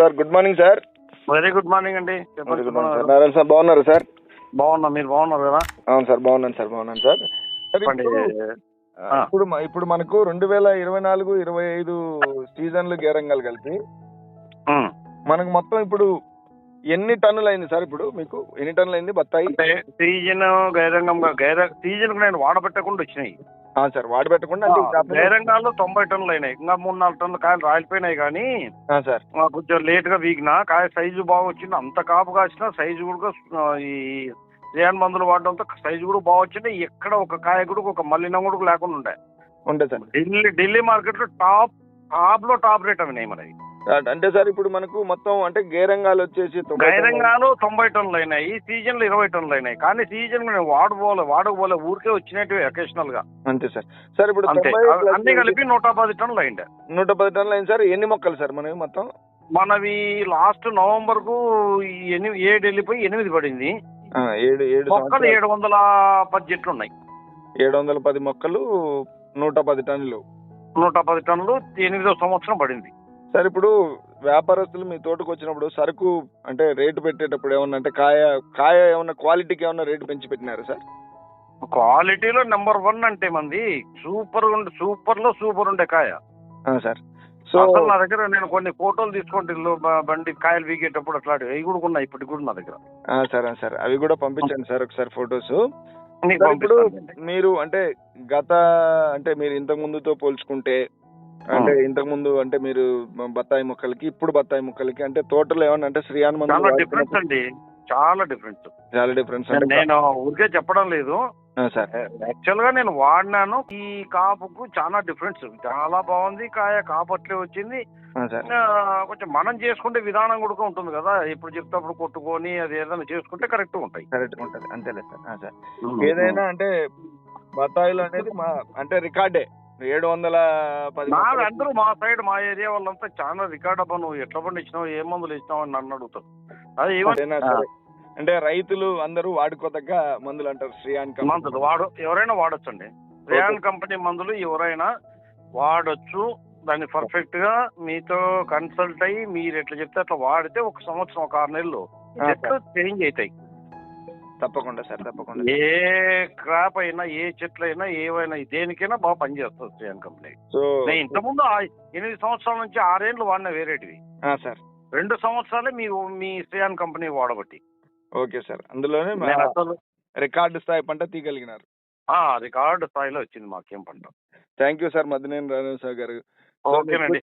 Sir good morning sir. Very good morning అండి. చెప్పండి good morning sir. Narayana sir బాగున్నారు sir? బాగున్నా మీరు బాగున్నారు కదా? అవును సార్ బాగున్నాను సార్ బాగున్నాను సార్. ఇప్పుడు- ఇప్పుడు మనకు రెండు వేల ఇరవై నాలుగు ఇరవై ఐదు సీజన్లు గేరంగాలు కలిపి. మనకు మొత్తం ఇప్పుడు ఎన్ని టన్నులు అయింది సార్ ఇప్పుడు మీకు? ఎన్ని టన్నులు అయింది బత్తాయి సీజన్ గైరంగంగా గైర సీజన్ నేను వాడబెట్టకుండా వచ్చినాయి. సార్ వాడి పెట్టకుండా గైరంగాలు తొంభై టన్నులు అయినాయి. ఇంకా మూడు నాలుగు టన్నులు కాయలు రాలిపోయినాయి కానీ ఆ, సార్. కొంచెం లేట్గా వీగిన కాయ సైజు బాగా వచ్చింది. అంత కాపు కాసిన సైజు కూడా ఈ రియాన్ మందులు వాడడంతో సైజు కూడా బాగా వచ్చింది. ఎక్కడ ఒక కాయ కూడా ఒక మల్లినం కూడా లేకుండా ఉండే. ఉండే సార్. ఢిల్లీ ఢిల్లీ మార్కెట్లో టాప్ టాప్లో టాప్ రేట్ అవి మనవి అంటే సార్ ఇప్పుడు మనకు మొత్తం అంటే గేరంగాలు వచ్చేసి గైరంగాలు తొంభై టన్నులు అయినాయి. ఈ సీజన్లో ఇరవై టన్నులు అయినాయి. కానీ సీజన్ నేను వాడబోలే వాడకపోలే ఊరికే వచ్చినట్టు అకేషనల్గా. అంతే సార్. సార్ ఇప్పుడు అంతే. అన్ని కలిపి నూట పది టన్నులు అయింది నూట పది టన్నులు అయింది సార్. ఎన్ని మొక్కలు సార్ మనవి మొత్తం? మనవి లాస్ట్ నవంబర్కు ఎనిమిది ఏడు వెళ్ళిపోయి ఎనిమిది పడింది. ఏడు ఏడు మొక్కలు. ఏడు వందల పది చెట్లు ఉన్నాయి. ఏడు వందల పది మొక్కలు నూట పది టన్నులు. నూట పది టన్నులు ఎనిమిదో సంవత్సరం పడింది. సార్ ఇప్పుడు వ్యాపారస్తులు మీ తోటకు వచ్చినప్పుడు సరుకు అంటే రేటు పెట్టేటప్పుడు ఏమన్నా అంటే కాయ కాయ ఏమన్నా క్వాలిటీకి ఏమన్నా రేటు పెంచి పెట్టినారు సార్? క్వాలిటీలో నెంబర్ వన్ అంటే మంది సూపర్ ఉండే సూపర్లో సూపర్ ఉండే కాయ. సార్. సో అసలు నా దగ్గర నేను కొన్ని ఫోటోలు తీసుకుంటే బండి కాయలు వీగేటప్పుడు అట్లాంటివి అవి కూడా ఉన్నాయి ఇప్పటికి కూడా నా దగ్గర. Sir sir. అవి కూడా పంపించండి సార్ ఒకసారి ఫొటోస్. ఇప్పుడు. మీరు అంటే గత అంటే మీరు ఇంతకు ముందుతో పోల్చుకుంటే అంటే ఇంతకు ముందు అంటే మీరు బత్తాయి మొక్కలకి ఇప్పుడు బత్తాయి మొక్కలకి అంటే తోటలో ఏమన్నా అంటే మందులు చాలా డిఫరెన్స్ అండి. చాలా డిఫరెన్స్ చాలా డిఫరెన్స్ నేను ఊరికే చెప్పడం లేదు. సార్. యాక్చువల్గా నేను వాడినాను. ఈ కాపుకు చాలా డిఫరెన్స్ చాలా బాగుంది. కాయ కాపు అట్లే వచ్చింది కొంచెం మనం చేసుకుంటే విధానం కూడా ఉంటుంది కదా. ఇప్పుడు చెప్తేప్పుడు కొట్టుకొని అది ఏదైనా చేసుకుంటే కరెక్ట్ ఉంటాయి. కరెక్ట్ ఉంటది. అంతేలే సార్. ఏదైనా అంటే బత్తాయిలు అనేది మా అంటే రికార్డే. ఏడు వందల పది అందరూ మా సైడ్ మా ఏరియా వాళ్ళంతా చాలా రికార్డ్ అబ్బా నువ్వు ఎట్లా పండించినావు ఏ మందులు ఇచ్చినావు అని నన్ను అడుగుతారు. అది. అంటే రైతులు అందరూ వాడుకోదగ్గ మందులు అంటారు శ్రీయాన్. మందులు వాడు ఎవరైనా వాడొచ్చండి. రియాన్ కంపెనీ మందులు ఎవరైనా వాడొచ్చు. దాన్ని పర్ఫెక్ట్గా మీతో కన్సల్ట్ అయ్యి మీరు ఎట్లా చెప్తే అట్లా వాడితే ఒక సంవత్సరం ఒక ఆరు నెలలు చేంజ్ అవుతాయి. తప్పకుండా సార్ తప్పకుండా ఏ క్రాప్ అయినా ఏ చెట్లు అయినా ఏవైనా దేనికైనా బాగా పనిచేస్తుంది శ్రీయాన్ కంపెనీ. సో నేను ఇంతకుముందు ఆ ఎనిమిది సంవత్సరాల నుంచి ఆరేళ్ళు వాడిన వేరేటివి. ఆ, సార్. రెండు సంవత్సరాలే మీ మీ శ్రీయాన్ కంపెనీ వాడబట్టి. Okay sir. అందులోనే మా నేను అసలు రికార్డు స్థాయి పంట తీయగలిగినారు. రికార్డు స్థాయిలో వచ్చింది మాకేం పంట. Thank you sir Madhyaneni Rajeshwara గారు. ఓకేనండి.